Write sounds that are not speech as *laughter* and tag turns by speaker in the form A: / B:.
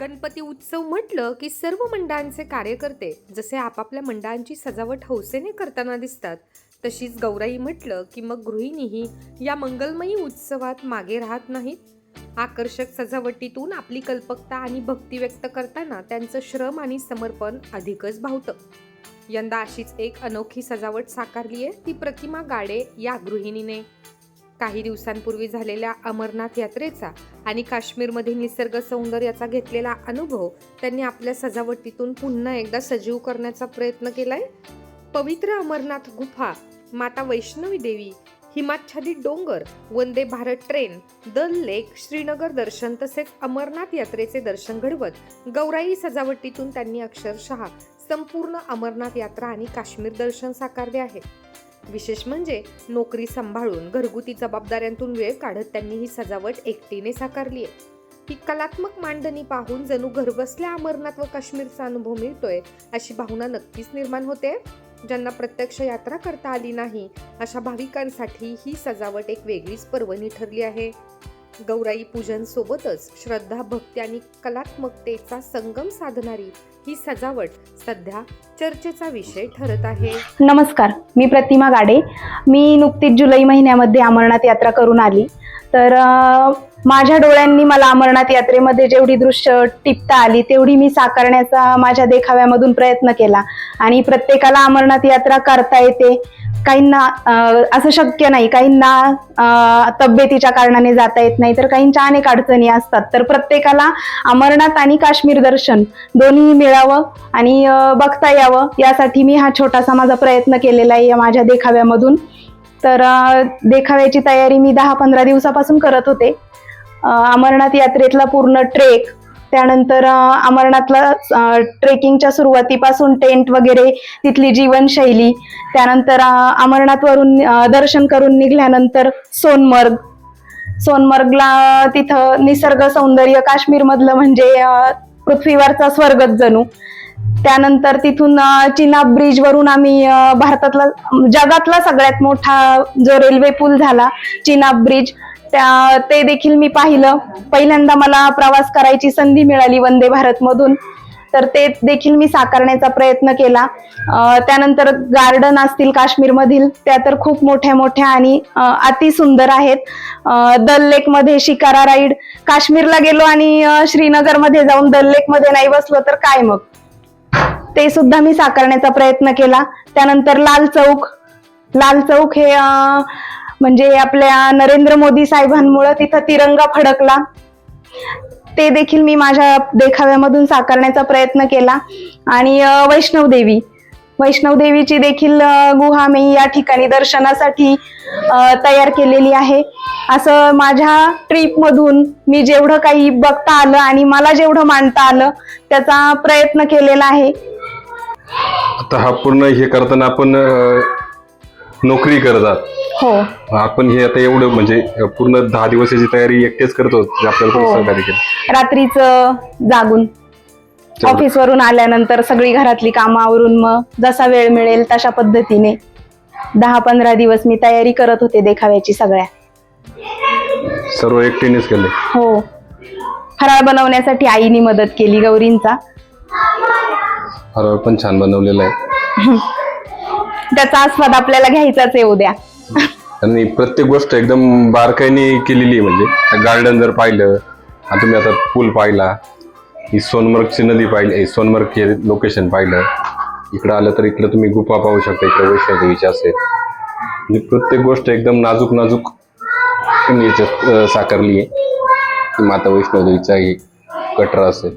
A: गणपती उत्सव म्हटलं की सर्व मंडळांचे कार्यकर्ते जसे आपापल्या मंडळांची सजावट हौसेने करताना दिसतात तशीच गौराई म्हटलं की मग गृहिणीही या मंगलमयी उत्सवात मागे राहत नाहीत? आकर्षक सजावटीतून आपली कल्पकता आणि भक्ती व्यक्त करताना त्यांचं श्रम आणि समर्पण अधिकच भावतं. यंदा अशीच एक अनोखी सजावट साकारली आहे ती प्रतिमा गाडे या गृहिणीने. काही दिवसांपूर्वी झालेल्या अमरनाथ यात्रेचा आणि काश्मीरमध्ये निसर्ग सौंदर्याचा घेतलेला अनुभव त्यांनी आपल्या सजावटीतून पुन्हा एकदा सजीव करण्याचा प्रयत्न केलाय. पवित्र अमरनाथ गुफा माता वैष्णवी देवी हिमाच्छादित डोंगर वंदे भारत ट्रेन दल लेक श्रीनगर दर्शन तसेच अमरनाथ यात्रेचे दर्शन घडवत गौराई सजावटीतून त्यांनी अक्षरशः संपूर्ण अमरनाथ यात्रा आणि काश्मीर दर्शन साकारले आहे. विशेष म्हणजे नोकरी सांभाळून घरगुती जबाबदाऱ्यांतून वेळ काढत त्यांनी ही सजावट एकटीने साकारली आहे ही कलात्मक मांडणी पाहून जणू घरबसल्या अमरनाथ व काश्मीरचा अनुभव मिळतोय अशी भावना नक्कीच निर्माण होते. ज्यांना प्रत्यक्ष यात्रा करता आली नाही अशा भाविकांसाठी ही सजावट एक वेगळीच पर्वणी ठरली आहे. गौराई पूजन सोबतच श्रद्धा भक्ती आणि कलात्मकतेचा संगम साधणारी ही सजावट सध्या चर्चेचा विषय ठरत आहे.
B: नमस्कार मी प्रतिमा गाडे. मी नुकतीच जुलै महिन्यामध्ये अमरनाथ यात्रा करून आली. तर माझ्या डोळ्यांनी मला अमरनाथ यात्रेमध्ये जेवढी दृश्य टिपता आली तेवढी मी साकारण्याचा माझ्या देखाव्यामधून प्रयत्न केला. आणि प्रत्येकाला अमरनाथ यात्रा करता येते. काहींना असं शक्य नाही. काहींना तब्येतीच्या कारणाने जाता येत नाही. तर काहींच्या अनेक अडचणी असतात. तर प्रत्येकाला अमरनाथ आणि काश्मीर दर्शन दोन्ही मिळावं आणि बघता यावं. यासाठी मी हा छोटासा माझा प्रयत्न केलेला आहे या माझ्या देखाव्यामधून. तर देखाव्याची तयारी मी दहा पंधरा दिवसापासून करत होते. अमरनाथ यात्रेतला पूर्ण ट्रेक त्यानंतर अमरनाथला ट्रेकिंगच्या सुरुवातीपासून टेंट वगैरे तिथली जीवनशैली त्यानंतर अमरनाथवरून दर्शन करून निघाल्यानंतर सोनमर्ग. सोनमर्गला तिथं निसर्ग सौंदर्य काश्मीरमधलं म्हणजे पृथ्वीवरचा स्वर्गच जणू. त्यानंतर तिथून चिनाब ब्रिज वरून आम्ही भारतातला जगातला सगळ्यात मोठा जो रेल्वे पूल झाला चिनाब ब्रिज त्या ते देखील मी पाहिलं. पहिल्यांदा मला प्रवास करायची संधी मिळाली वंदे भारत मधून तर ते देखील मी साकारण्याचा प्रयत्न केला. त्यानंतर गार्डन असतील काश्मीरमधील त्या तर खूप मोठ्या मोठ्या आणि अति अतिसुंदर आहेत. दल लेकमध्ये शिकारा राईड. काश्मीरला गेलो आणि श्रीनगरमध्ये जाऊन दल लेकमध्ये नाही बसलो तर काय मग? ते सुद्धा मी साकारण्याचा प्रयत्न केला. त्यानंतर लाल चौक. लाल चौक हे म्हणजे आपल्या नरेंद्र मोदी साहेबांमुळे तिथं तिरंगा फडकला. ते देखील मी माझ्या देखाव्यामधून साकारण्याचा प्रयत्न केला. आणि वैष्णव देवी. वैष्णव देवीची देखील गुहा मी या ठिकाणी दर्शनासाठी तयार केलेली आहे. असं माझ्या ट्रिपमधून मी जेवढं काही बघता आलं आणि मला जेवढं मांडता आलं त्याचा प्रयत्न केलेला आहे.
C: आता हा पूर्ण हे करताना आपण नोकरी करतात.
B: हो.
C: आपण हे आता एवढं म्हणजे पूर्ण दहा दिवसाची तयारी एकटेच करतो जे आपल्याला कोणी
B: हो.
C: सहकार्य केलं.
B: रात्रीच जागून.
C: तेवढं.
B: ऑफिस वरून आल्यानंतर सगळी घरातली कामं आवरून मग जसा वेळ मिळेल तशा पद्धतीने दहा पंधरा दिवस मी तयारी करत होते देखाव्याची सगळ्या.
C: सर्व एकटीनेच केले.
B: हो. फराळ बनवण्यासाठी आईनी मदत केली गौरींचा.
C: फराळ पण छान बनवलेला आहे. *laughs*
B: त्याचा आस्वाद आपल्याला घ्यायचाच आहे उद्या.
C: आणि प्रत्येक गोष्ट एकदम बारकाईने केलेली आहे म्हणजे. गार्डन जर पाहिलं तुम्ही आता पूल पाहिला ही सोनमर्गची नदी पाहिली सोनमर्ग हे लोकेशन पाहिलं इकडं आलं तर इकडं तुम्ही गुफा पाहू शकता इकडं वैष्णोदेवीची असेल. म्हणजे प्रत्येक गोष्ट एकदम नाजूक नाजूक याच्यात साकारली आहे. माता वैष्णोदेवीचा कटरा असेल.